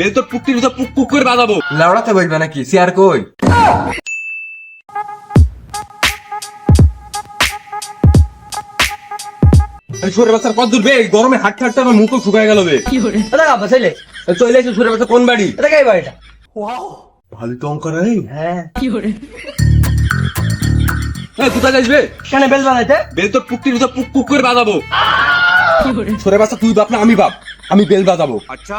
Bell তোর পুকটির ভিতর পুক পুক করে বাজাবো লাউড়াতে বলবে নাকি? চেয়ার কই? সুরে বাচ্চার কত দূর বে? এই গরমে হাঁটতে হাঁটতে আমার মুখও শুকায় গেল বে। এটা কাপা ছেলে। চলে এসে সুরে বাচ্চা কোন বাড়ি? এটা কাই বাড়িটা। ভালো তো অঙ্ক রে হ্যাঁ। এই কোথায় যাইস কেন বেল বানাইতে বেল তোর পুকটির ভিতর পুক পুক করে? বাজাবো সুরে বাচ্চা তুই বাপ না আমি বাপ। আমি বেল বাজাবো। আচ্ছা।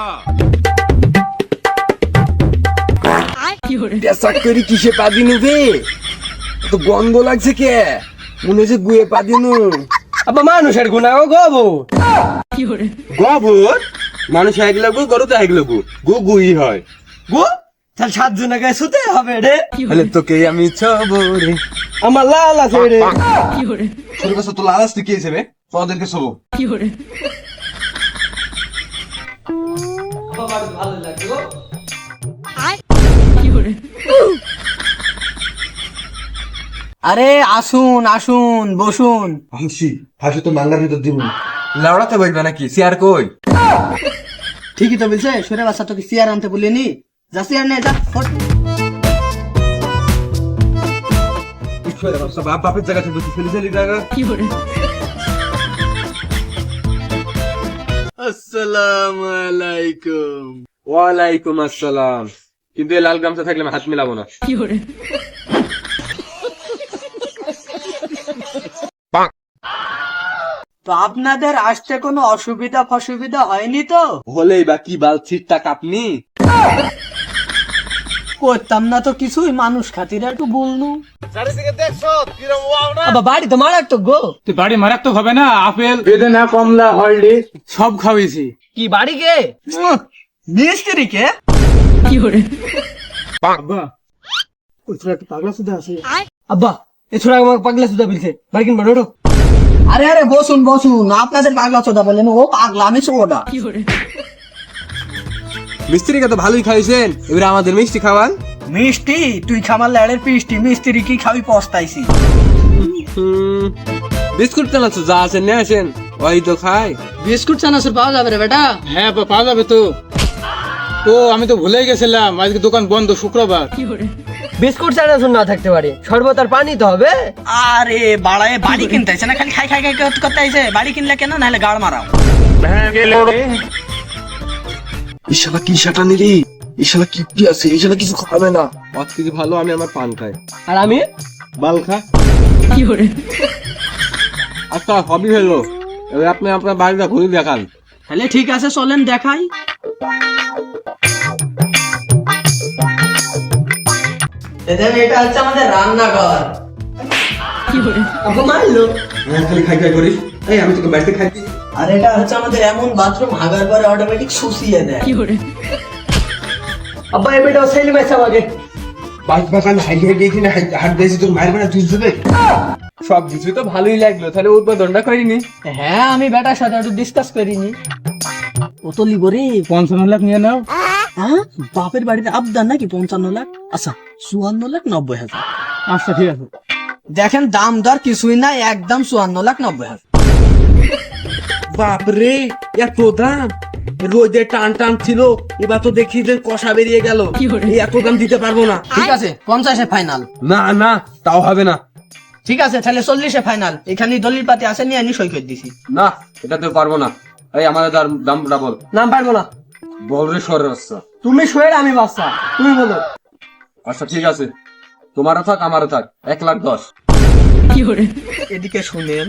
পেশাক করে কিসে পা দিনু বে? তো গন্ধ লাগছে কে? মনে হচ্ছে গুয়ে পা দিনু আব্বা মানুষের গুণা ও গবো গোবর? মানুষ এক লাগবো গরু তো এক লাগবো গু। গুই হয়। গো? তাহলে সাত জনে গায়ে শুতে হবে রে। তাহলে তোকে আমি ছবরে আমার লাল আছে রে। সুরে বাচ্চা তো লালাস তুই কি হিসেবে তোদেরকে শোবো ভালো লাগে আরে আসুন আসুন বসুন। হাসি হাসি তো মাঙ্গার ভিতর দিব। লাউড়াতে বলবে নাকি? চেয়ার কই? ঠিকই তো বলছে সরে বাসা তোকে চেয়ার আনতে বলিনি। যা চেয়ার নে যা বাপ বাপের জায়গা থেকে ফেলে ফেলি জায়গা আসসালামু আলাইকুম। ওয়ালাইকুম আসসালাম। কিন্তু এই লাল গামছা থাকলে আমি হাত মিলাবো না। তো আপনাদের আসতে কোনো অসুবিধা ফসুবিধা হয়নি তো? হলেই বা কি বাল ছিটটা কাপনি? করতাম না তো কিছুই মানুষ খাতির একটু বলনু। বাড়ি তো মারাক তো গো। তুই বাড়ি মারাত্মক হবে না আপেল? বেদানা কমলা হলডি সব খাওয়াইছি। কি বাড়ি কে মিস্ত্রি কে? আব্বা ওই ছোট একটা পাগলা সুদা আছে। আব্বা এ ছোড়া আমাকে পাগলা সুদা বলছে বাড়ি কিনবা আরে আরে বসুন বসুন। আপনাদের পাগলা চোদা বলেন ও পাগলা আমি চোদা মিস্ত্রিকে তো ভালোই খাইছেন। এবারে আমাদের মিষ্টি খাওয়ান। মিষ্টি? তুই খামার ল্যাডের পিষ্টি। মিস্ত্রি কি খাবি পস্তাইছি। বিস্কুট চানাচু যা আছে নিয়ে আসেন। ওই তো খাই। বিস্কুট চানাচুর পাওয়া যাবে রে বেটা। হ্যাঁ পাওয়া যাবে তো। ও আমি তো ভুলে গেছিলাম। আজকে দোকান বন্ধ শুক্রবার। বিস্কুট চানাচুর না থাকতে পারে। শরবত আর পানি তো হবে। আরে বাড়ায় বাড়ি কিনতে আইছে না? খালি খাই খাই খাই করতে আইছে। বাড়ি কিনলে কেন? নাহলে গাড় মারাও। ইশালা কি শাটা নিরি ইশালা কি কি আছে? ইশালা কিছু খাবে না। অত কিছু ভালো আমি আমার পান খাই। আর আমি? বাল খা। কি করে? আচ্ছা হবি হলো। এবার আপনি আপনার বাড়িটা ঘুরে দেখান। তাহলে ঠিক আছে চলেন দেখাই। এটা হচ্ছে আমাদের রান্নাঘর। মারলো হ্যাঁ খালি খাই খাই করিস। এই আমি তোকে বাড়িতে খাই। আর এটা হচ্ছে আমাদের এমন বাথরুম হাগার পরে অটোমেটিক শুষিয়ে দেয়। আব্বা এই বেটা সেলি মেসা আমাকে। বাইক বাগান হাই হাই গিয়ে কিনে হাট দিয়েছি তোর মায়ের বেলা তুই দেবে? সব কিছুই তো ভালোই লাগল তাহলে উদ্বোধনটা করিনি। হ্যাঁ আমি বেটার সাথে একটু ডিসকাস করিনি। কত লিব রে। পঞ্চান্ন লাখ নিয়ে নাও। হ্যাঁ? বাপের বাড়িতে আবদার নাকি পঞ্চান্ন লাখ? আচ্ছা চুয়ান্ন লাখ নব্বই হাজার। আচ্ছা ঠিক আছে। দেখেন দাম দর কিছুই না একদম চুয়ান্ন লাখ নব্বই হাজার। বাপরে এত দাম? রোদে টান টান ছিল এবার তো দেখি যে কষা বেরিয়ে গেল। এত দাম দিতে পারব না। ঠিক আছে পঞ্চাশে ফাইনাল না না তাও হবে না। ঠিক আছে তাহলে চল্লিশে ফাইনাল এখানে দলিল পাতি আছে নিয়ে আমি সই করে দিছি। না এটা তো পারব না। এই আমাদের দাম দামটা বল। নাম পারব না। বল রে সর আচ্ছা তুমি শোয়ের আমি বাচ্চা। তুমি বলো। আচ্ছা ঠিক আছে। তোমারও থাক আমারও থাক। এক লাখ দশ। এদিকে শুনেন।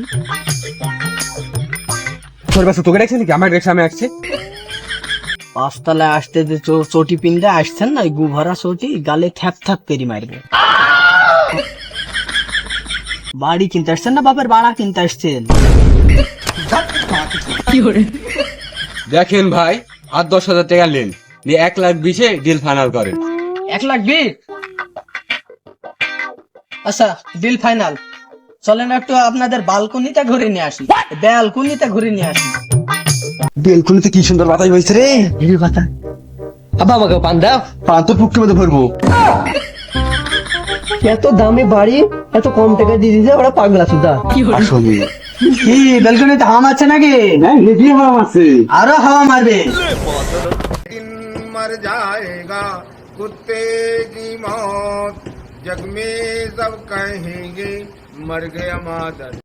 তোর বাসা তোকে দেখছি নাকি? আমার দেখছি আমি আসছি। পাঁচতলায় আসতে যে চো- চটি পিনতে আসছেন না গু ভরা চটি গালে থ্যাপ থ্যাপ করে মারবে। বাড়ি কিনতে আসছেন না বাপের বাড়া কিনতে আসছেন? দেখেন ভাই আর দশ হাজার টাকা নেন নিয়ে এক লাখ বিশে ডিল ফাইনাল করেন এক লাখ বিশ? আচ্ছা ডিল ফাইনাল চলেন একটু আপনাদের বালকনিতে ঘুরে নিয়ে আসি। ব্যালকনিতে ঘুরে নিয়ে আসি। বেলকুনিতে কি সুন্দর বাতাস হয়েছে রে। এই কথা আবার আমাকে পান দাও। পান তো পুকটি মধ্যে ভরবো। এত দামি বাড়ি এত কম টাকা দিয়ে দিছে ওরা পাগলা সুদা। কি আসলে কি ব্যালকনিতে হাওয়া মারছে নাকি হ্যাঁ নিজে মাম আছে আরো হাওয়া মারবে मर जाएगा कुत्ते की मौत जग में सब कहेंगे मर गया मादर